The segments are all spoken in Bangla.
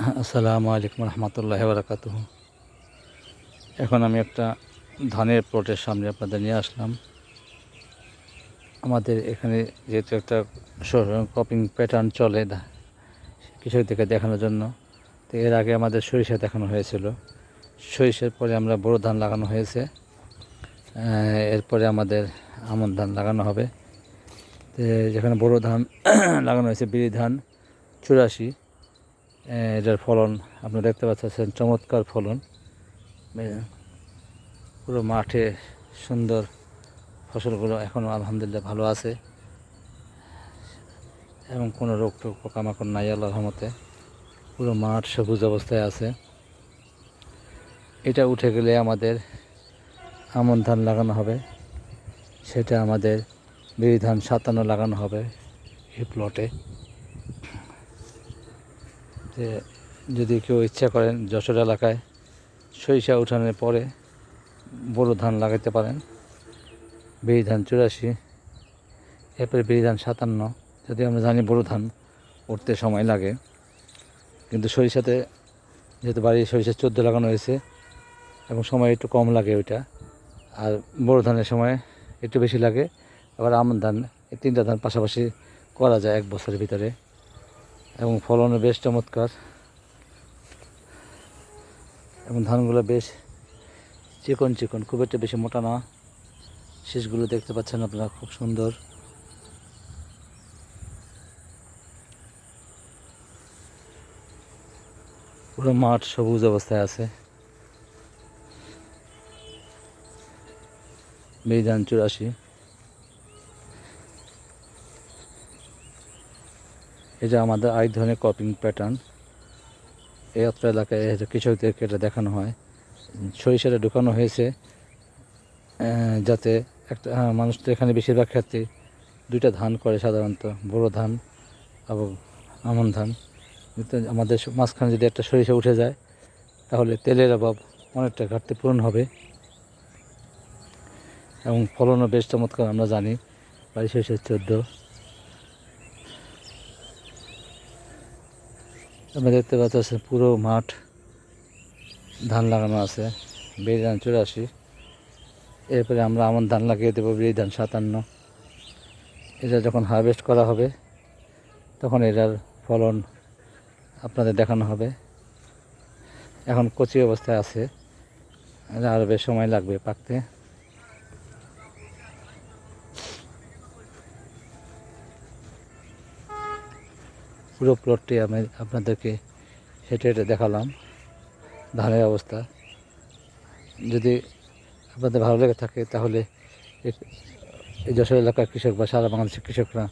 আসসালামু আলাইকুম রহমতুল্লাহ বারাকাত এখন আমি একটা ধানের প্লটের সামনে আপনাদের নিয়ে আসলাম। আমাদের এখানে যেহেতু একটা ক্রপিং প্যাটার্ন চলে কৃষকদেরকে দেখানোর জন্য, তো এর আগে আমাদের সরিষা দেখানো হয়েছিল। সরিষার পরে আমরা বড় ধান লাগানো হয়েছে। এরপরে আমাদের আমন ধান লাগানো হবে। তো যেখানে বড় ধান লাগানো হয়েছে, বিড়ি ধান, চুরাশি। এটার ফলন আপনারা দেখতে পাচ্ছেন চমৎকার ফলন। পুরো মাঠে সুন্দর ফসলগুলো এখনও আলহামদুলিল্লাহ ভালো আছে। এবং কোনো রোগ টোগ পোকামাকড় নাই আল্লাহর রহমতে। পুরো মাঠ সবুজ অবস্থায় আছে। এটা উঠে গেলে আমাদের আমন ধান লাগানো হবে। সেটা আমাদের বিড়ি ধান সাতান্ন লাগানো হবে এই প্লটে যে যদি কেউ ইচ্ছা করেন যশোর এলাকায় সরিষা উঠানোর পরে বড় ধান লাগাইতে পারেন। বিড়ি ধান চুরাশি, এরপরে বিড়ি ধান সাতান্ন। যদি আমরা জানি বড় ধান উঠতে সময় লাগে, কিন্তু সরিষাতে যেহেতু বাড়ি সরিষা চোদ্দ লাগানো হয়েছে এবং সময় একটু কম লাগে ওইটা, আর বড় ধানের সময় একটু বেশি লাগে। আবার আমন ধান, এই তিনটা ধান পাশাপাশি করা যায় এক বছরের ভিতরে। এবং ফলনও বেশ চমৎকার। এবং ধানগুলো বেশ চিকন চিকন, খুব একটা বেশি মোটা না। শীষগুলো দেখতে পাচ্ছেন আপনারা, খুব সুন্দর। পুরো মাঠ সবুজ অবস্থায় আছে। বেদান চুরাশি। এটা আমাদের আরেক ধরনের কপিং প্যাটার্ন এই অত্র এলাকায় কৃষকদেরকে এটা দেখানো হয়। সরিষাটা ঢুকানো হয়েছে যাতে একটা মানুষ তো এখানে বেশিরভাগ ক্ষেত্রে দুইটা ধান করে সাধারণত, বড় ধান এবং আমন ধান। আমাদের মাঝখানে যদি একটা সরিষা উঠে যায়, তাহলে তেলের অভাব অনেকটা ঘাটতি পূরণ হবে। এবং ফলনও বেশ চমৎকার, আমরা জানি বাড়ি সরিষা চোদ্দ। আপনি দেখতে পাচ্ছেন পুরো মাঠ, ধান লাগানো আছে বেড়ি ধান চুরাশি এরপরে আমরা আমন ধান লাগিয়ে দেবো বেড়ি ধান সাতান্ন। এটা যখন হারভেস্ট করা হবে, তখন এটার ফলন আপনাদের দেখানো হবে। এখন কচি অবস্থায় আছে আরও বেশ সময় লাগবে পাকতে। পুরো প্লটটি আমি আপনাদেরকে হেঁটে হেঁটে দেখালাম। ধানের অবস্থা। যদি আপনাদের ভালো লেগে থাকে তাহলে এই যশোর এলাকার কৃষক বা সারা বাংলাদেশের কৃষকরা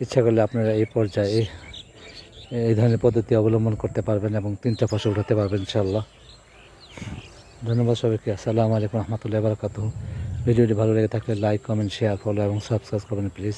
ইচ্ছা করলে আপনারা এই পর্যায়ে এই- ধরনের পদ্ধতি অবলম্বন করতে পারবেন এবং তিনটা ফসল উঠাতে পারবেন ইনশাল্লাহ ধন্যবাদ সবাইকে। আসসালামু আলাইকুম রহমতুল্লাহ বারকাত ভিডিওটি ভালো লেগে থাকলে লাইক, কমেন্ট, শেয়ার, ফলো এবং সাবস্ক্রাইব করবেন প্লিজ।